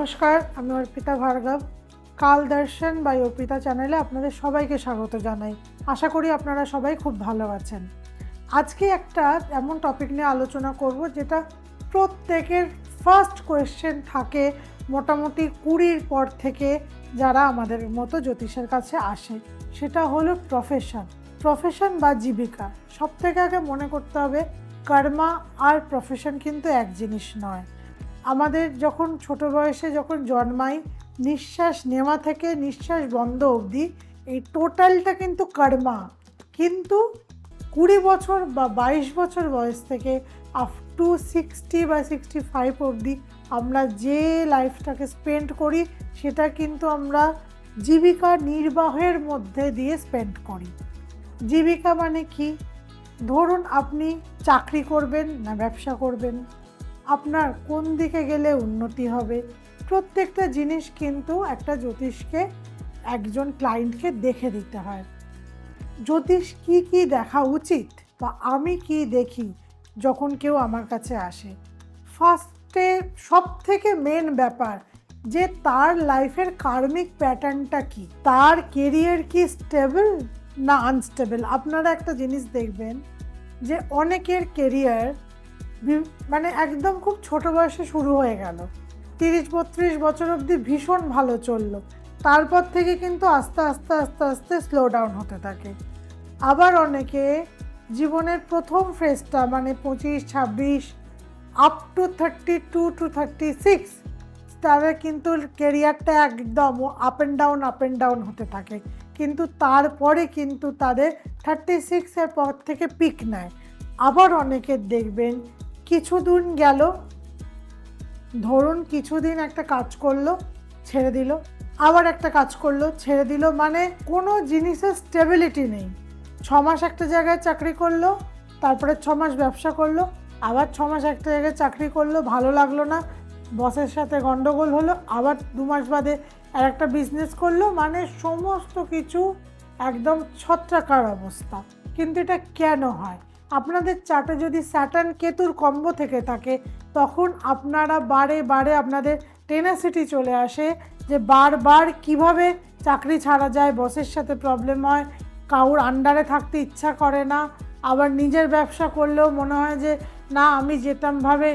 নমস্কার, আমি অর্পিতা ভার্গব। কাল দর্শন বাই অর্পিতা চ্যানেলে আপনাদের সবাইকে স্বাগত জানাই। আশা করি আপনারা সবাই খুব ভালো আছেন। আজকে একটা এমন টপিক নিয়ে আলোচনা করব যেটা প্রত্যেকের ফার্স্ট কোয়েশ্চেন থাকে মোটামুটি কুড়ির পর থেকে যারা আমাদের মতো জ্যোতিষের কাছে আসে। সেটা হলো প্রফেশন প্রফেশন বা জীবিকা। সব থেকে আগে মনে করতে হবে, কর্মা আর প্রফেশন কিন্তু এক জিনিস নয়। আমাদের যখন ছোট বয়সে যখন জন্মাই, নিঃশ্বাস নেওয়া থেকে নিঃশ্বাস বন্ধ অবধি এই টোটালটা কিন্তু কর্মা। কিন্তু কুড়ি বছর বা বাইশ বছর বয়স থেকে আপ টু সিক্সটি বা সিক্সটি ফাইভ অবধি আমরা যে লাইফটাকে স্পেন্ড করি, সেটা কিন্তু আমরা জীবিকা নির্বাহের মধ্যে দিয়ে স্পেন্ড করি। জীবিকা মানে কি? ধরুন আপনি চাকরি করবেন না ব্যবসা করবেন। আপনার কোন দিকে গেলে উন্নতি হবে? প্রত্যেকটা জিনিস কিন্তু একটা জ্যোতিষকে, একজন ক্লায়েন্টকে দেখে দিতে হয়। জ্যোতিষ কি কি দেখা উচিত বা আমি কি দেখি যখন কেউ আমার কাছে আসে? ফার্স্টে সব থেকে মেন ব্যাপার যে তার লাইফের কার্মিক প্যাটার্নটা কি? তার কেরিয়ার কি স্টেবল না আনস্টেবল আপনারা একটা জিনিস দেখবেন যে অনেকের কেরিয়ার মানে একদম খুব ছোট বয়সে শুরু হয়ে গেল। তিরিশ, বত্রিশ বছর অবধি ভীষণ ভালো চলল। তারপর থেকে কিন্তু আস্তে আস্তে আস্তে আস্তে স্লো ডাউন হতে থাকে। আবার অনেকে জীবনের প্রথম ফেজটা মানে পঁচিশ, ছাব্বিশ up to thirty two to thirty six তাদের কিন্তু কেরিয়ারটা একদম up and down up and down হতে থাকে। কিন্তু তারপরে কিন্তু তাদের থার্টি সিক্সের পর থেকে পিক নেয়। আবার অনেকের দেখবেন কিছুদিন গেল। ধরুন কিছুদিন একটা কাজ করল, ছেড়ে দিল, আবার একটা কাজ করল, ছেড়ে দিল মানে কোনো জিনিসের স্টেবিলিটি নেই। ছ মাস একটা জায়গায় চাকরি করল, তারপরে ছ মাস ব্যবসা করল, আবার ছ মাস একটা জায়গায় চাকরি করল, ভালো লাগল না, বসের সাথে গন্ডগোল হলো, আবার দু মাস বাদে আর একটা বিজনেস করল মানে সমস্ত কিছু একদম ছত্রাকার অবস্থা। কিন্তু এটা কেন হয়? আপনাদের চার্টে যদি স্যাটার্ন কেতুর কম্ব থেকে থাকে, তখন আপনারা বারে বারে আপনাদের টেনাসিটি চলে আসে যে বারবার কীভাবে চাকরি ছাড়া যায় বসের সাথে প্রবলেম হয় কাউর আন্ডারে থাকতে ইচ্ছা করে না, আবার নিজের ব্যবসা করলেও মনে হয় যে, না, আমি যেতামভাবে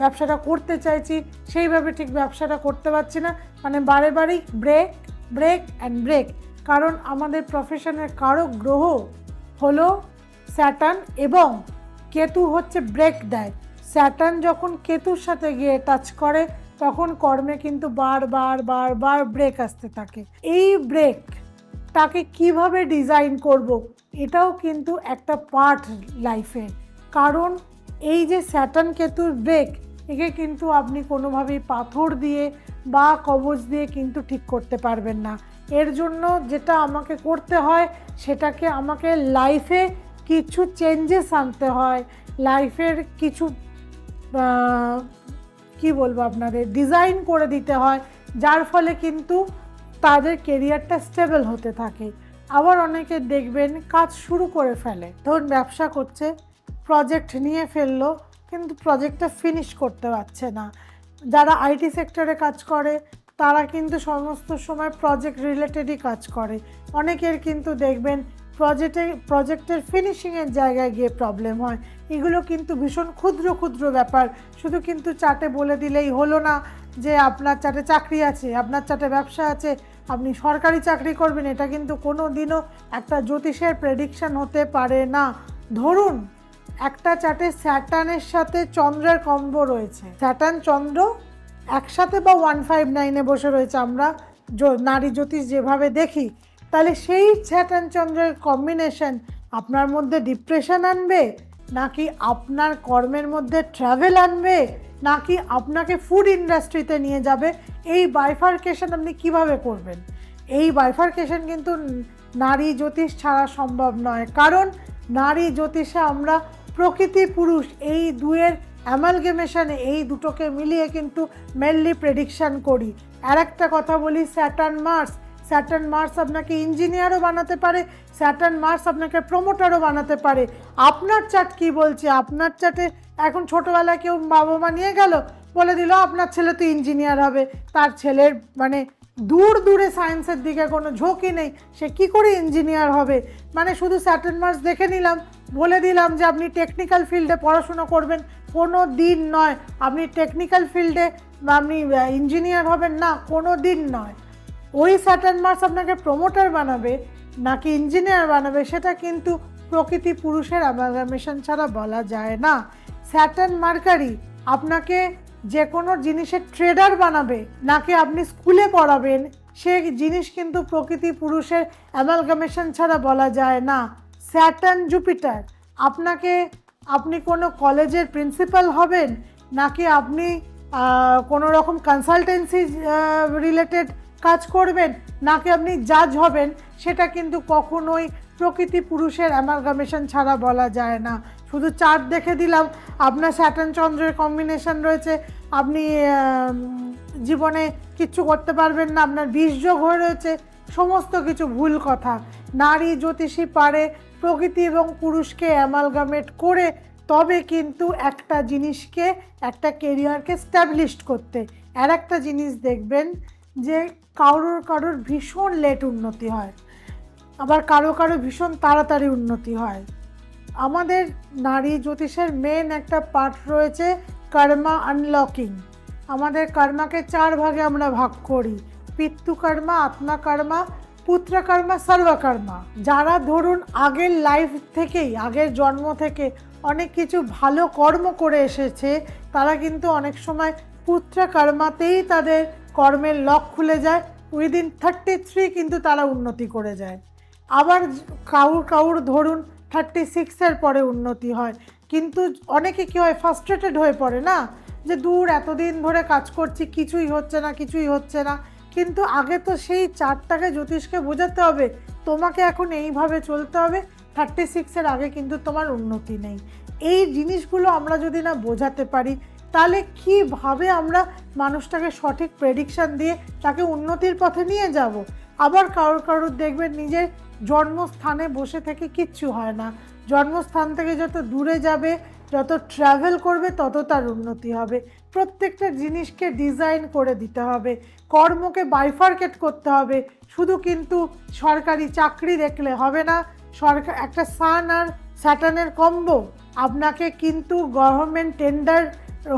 ব্যবসাটা করতে চাইছি, সেইভাবে ঠিক ব্যবসাটা করতে পারছি না। মানে বারে বারেই ব্রেক ব্রেক অ্যান্ড ব্রেক কারণ আমাদের প্রফেশনের কারও গ্রহ হলো স্যাটার্ন এবং কেতু হচ্ছে ব্রেক দেয়। স্যাটার্ন যখন কেতুর সাথে গিয়ে টাচ করে, তখন কর্মে কিন্তু বারবার বারবার ব্রেক আসতে থাকে। এই ব্রেক তাকে কীভাবে ডিজাইন করব, এটাও কিন্তু একটা পার্ট লাইফের কারণ এই যে স্যাটার্ন কেতুর ব্রেক একে কিন্তু আপনি কোনোভাবেই পাথর দিয়ে বা কবচ দিয়ে কিন্তু ঠিক করতে পারবেন না। এর জন্য যেটা আমাকে করতে হয়, সেটাকে আমাকে লাইফে কিছু চেঞ্জেস আনতে হয়। লাইফের কিছু কি বলব আপনাদের ডিজাইন করে দিতে হয়। যার ফলে কিন্তু তাদের কেরিয়ারটা স্টেবল হতে থাকে। আবার অনেকে দেখবেন কাজ শুরু করে ফেলে। ধরুন ব্যবসা করছে প্রজেক্ট নিয়ে ফেলল, কিন্তু প্রজেক্টটা ফিনিশ করতে পারছে না। যারা আইটি সেক্টরে কাজ করে, তারা কিন্তু সমস্ত সময় প্রজেক্ট রিলেটেডই কাজ করে। অনেকের কিন্তু দেখবেন প্রজেক্টে প্রজেক্টের ফিনিশিংয়ের জায়গায় গিয়ে প্রবলেম হয়। এগুলো কিন্তু ভীষণ ক্ষুদ্র ক্ষুদ্র ব্যাপার। শুধু কিন্তু চাটে বলে দিলেই হলো না যে আপনার চাটে চাকরি আছে, আপনার চাটে ব্যবসা আছে, আপনি সরকারি চাকরি করবেন, এটা কিন্তু কোনো দিনও একটা জ্যোতিষের প্রেডিকশান হতে পারে না। ধরুন, একটা চাটে স্যাটানের সাথে চন্দ্রের কম্ব রয়েছে। স্যাটান, চন্দ্র একসাথে বা ওয়ান ফাইভ নাইনে বসে রয়েছে, আমরা নারী জ্যোতিষ যেভাবে দেখি তাহলে সেই স্যাটান চন্দ্রের কম্বিনেশন আপনার মধ্যে ডিপ্রেশন আনবে? নাকি আপনার কর্মের মধ্যে ট্রাভেল আনবে? নাকি আপনাকে ফুড ইন্ডাস্ট্রিতে নিয়ে যাবে? এই বাইফার্কেশন আপনি কীভাবে করবেন? এই বাইফার্কেশন কিন্তু নারী জ্যোতিষ ছাড়া সম্ভব নয়। কারণ নারী জ্যোতিষে আমরা প্রকৃতি পুরুষ, এই দুয়ের অ্যামালগেমেশনে এই দুটোকে মিলিয়ে কিন্তু মেনলি প্রেডিকশান করি। আর একটা কথা বলি স্যাটার্ন মার্স স্যাটার্ন মার্স আপনাকে ইঞ্জিনিয়ারও বানাতে পারে স্যাটার্ন মার্স আপনাকে প্রমোটারও বানাতে পারে। আপনার চাট কি বলছে? আপনার চাটে এখন ছোটোবেলায় কেউ বাবা মা নিয়ে গেল, বলে দিল, আপনার ছেলে তো ইঞ্জিনিয়ার হবে। তার ছেলের মানে দূর দূরে সায়েন্সের দিকে কোনো ঝোঁকি নেই। সে কি করে ইঞ্জিনিয়ার হবে? মানে শুধু স্যাটার্ন মার্কস দেখে নিলাম, বলে দিলাম যে আপনি টেকনিক্যাল ফিল্ডে পড়াশুনো করবেন। কোনো দিন নয়, আপনি টেকনিক্যাল ফিল্ডে আপনি ইঞ্জিনিয়ার হবেন না, কোনো দিন নয়। ওই স্যাটার্ন মার্স আপনাকে প্রমোটার বানাবে, নাকি ইঞ্জিনিয়ার বানাবে, সেটা কিন্তু প্রকৃতি পুরুষের অ্যামালগামেশন ছাড়া বলা যায় না। স্যাটার্ন মার্কারি আপনাকে যে কোনো জিনিসের ট্রেডার বানাবে, নাকি আপনি স্কুলে পড়াবেন, সে জিনিস কিন্তু প্রকৃতি পুরুষের অ্যামালগামেশন ছাড়া বলা যায় না। স্যাটার্ন জুপিটার আপনাকে আপনি কোনো কলেজের প্রিন্সিপাল হবেন, নাকি আপনি কোনো রকম কনসালটেন্সি রিলেটেড কাজ করবেন, নাকি আপনি জাজ হবেন, সেটা কিন্তু কখনোই প্রকৃতি পুরুষের অ্যামালগামেশন ছাড়া বলা যায় না। শুধু চার্ট দেখে দিলাম, আপনার স্যাটার্ন চন্দ্রের কম্বিনেশন রয়েছে, আপনি জীবনে কিচ্ছু করতে পারবেন না, আপনার বীর্যোগ হয়ে রয়েছে, সমস্ত কিছু ভুল কথা। নারী জ্যোতিষী পারে প্রকৃতি এবং পুরুষকে অ্যামালগামেট করে, তবে কিন্তু একটা জিনিসকে, একটা কেরিয়ারকে স্ট্যাবলিশড করতে। আর একটা জিনিস দেখবেন যে কারোর কারোর ভীষণ লেট উন্নতি হয়। আবার কারও কারও ভীষণ তাড়াতাড়ি উন্নতি হয়। আমাদের নারী জ্যোতিষের মেন একটা পার্ট রয়েছে কর্মা আনলকিং আমাদের কর্মাকে চার ভাগে আমরা ভাগ করি। পিতৃ কর্মা আত্মা কর্মা পুত্র কর্মা সর্বকর্মা যারা ধরুন আগের লাইফ থেকেই, আগের জন্ম থেকে অনেক কিছু ভালো কর্ম করে এসেছে, তারা কিন্তু অনেক সময় পুত্র কর্মাতেই তাদের কর্মের লক খুলে যায় উইদিন থার্টি থ্রি কিন্তু তারা উন্নতি করে যায়। আবার কাউর কাউর ধরুন থার্টি সিক্সের পরে উন্নতি হয়। কিন্তু অনেকে কী হয় ফার্স্ট্রেটেড হয়ে পড়ে না? যে দূর, এতদিন ধরে কাজ করছি, কিছুই হচ্ছে না, কিছুই হচ্ছে না। কিন্তু আগে তো সেই চারটাকে জ্যোতিষকে বোঝাতে হবে, তোমাকে এখন এইভাবে চলতে হবে থার্টি সিক্সের আগে কিন্তু তোমার উন্নতি নেই। এই জিনিসগুলো আমরা যদি না বোঝাতে পারি তাহলে কীভাবে আমরা মানুষটাকে সঠিক প্রেডিকশান দিয়ে তাকে উন্নতির পথে নিয়ে যাব? আবার কারোর কারোর দেখবেন নিজের জন্মস্থানে বসে থেকে কিচ্ছু হয় না। জন্মস্থান থেকে যত দূরে যাবে, যত ট্রাভেল করবে, তত তার উন্নতি হবে। প্রত্যেকটা জিনিসকে ডিজাইন করে দিতে হবে। কর্মকে বাইফার্কেট করতে হবে। শুধু কিন্তু সরকারি চাকরি দেখলে হবে না, সরকার, একটা সান আর স্যাটানের কম্বো আপনাকে কিন্তু গভর্নমেন্ট টেন্ডার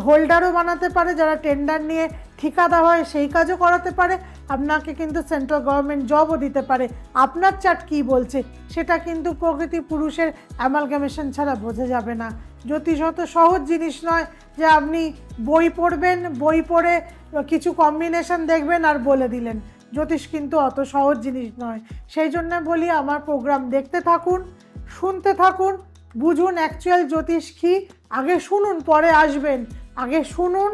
হোল্ডারও বানাতে পারে, যারা টেন্ডার নিয়ে ঠিকাদা হয় সেই কাজও করাতে পারে। আপনাকে কিন্তু সেন্ট্রাল গভর্নমেন্ট জবও দিতে পারে। আপনার চার্ট কী বলছে, সেটা কিন্তু প্রকৃতি পুরুষের অ্যামালগামেশন ছাড়া বোঝা যাবে না। জ্যোতিষ অত সহজ জিনিস নয় যে আপনি বই পড়বেন, বই পড়ে কিছু কম্বিনেশন দেখবেন আর বলে দিলেন। জ্যোতিষ কিন্তু অত সহজ জিনিস নয়। সেই জন্য বলি আমার প্রোগ্রাম দেখতে থাকুন, শুনতে থাকুন, বুঝুন অ্যাকচুয়াল জ্যোতিষ কী, আগে শুনুন, পরে আসবেন। আগে শুনুন,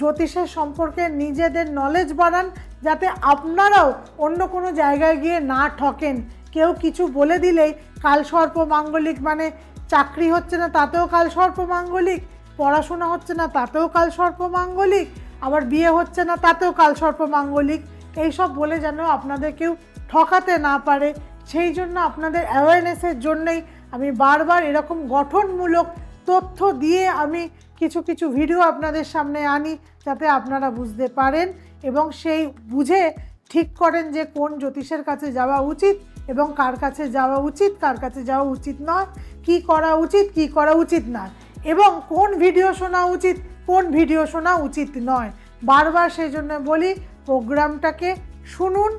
জ্যোতিষের সম্পর্কে নিজেদের নলেজ বাড়ান, যাতে আপনারাও অন্য কোনো জায়গায় গিয়ে না ঠকেন। কেউ কিছু বলে দিলেই কাল সর্প মাঙ্গলিক মানে চাকরি হচ্ছে না, তাতেও কাল সর্প মাঙ্গলিক, পড়াশোনা হচ্ছে না, তাতেও কাল সর্প মাঙ্গলিক, আবার বিয়ে হচ্ছে না, তাতেও কাল সর্প মাঙ্গলিক। এইসব বলে যেন আপনাদের কেউ ঠকাতে না পারে। সেই জন্য আপনাদের অ্যাওয়ারনেসের জন্যই আমি বারবার এরকম গঠনমূলক তথ্য দিয়ে আমি কিছু কিছু ভিডিও আপনাদের সামনে আনি যাতে আপনারা বুঝতে পারেন এবং সেই বুঝে ঠিক করেন যে কোন জ্যোতিষের কাছে যাওয়া উচিত এবং কার কাছে যাওয়া উচিত, কার কাছে যাওয়া উচিত নয়, কি করা উচিত, কি করা উচিত নয় এবং কোন ভিডিও শোনা উচিত, কোন ভিডিও শোনা উচিত নয়। বারবার সেই জন্য বলি, প্রোগ্রামটাকে শুনুন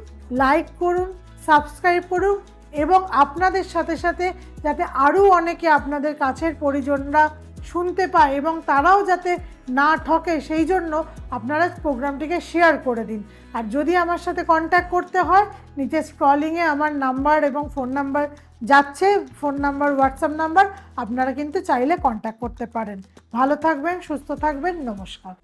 লাইক করুন সাবস্ক্রাইব করুন এবং আপনাদের সাথে সাথে যাতে আরও অনেকে আপনাদের কাছের পরিজনরা শুনতে পায় এবং তারাও যাতে না ঠকে, সেই জন্য আপনারা প্রোগ্রামটিকে শেয়ার করে দিন। আর যদি আমার সাথে কন্ট্যাক্ট করতে হয়, নিচে স্ক্রলিংয়ে আমার নাম্বার এবং ফোন নাম্বার যাচ্ছে ফোন নাম্বার হোয়াটসঅ্যাপ নাম্বার আপনারা কিন্তু চাইলে কন্ট্যাক্ট করতে পারেন। ভালো থাকবেন, সুস্থ থাকবেন, নমস্কার।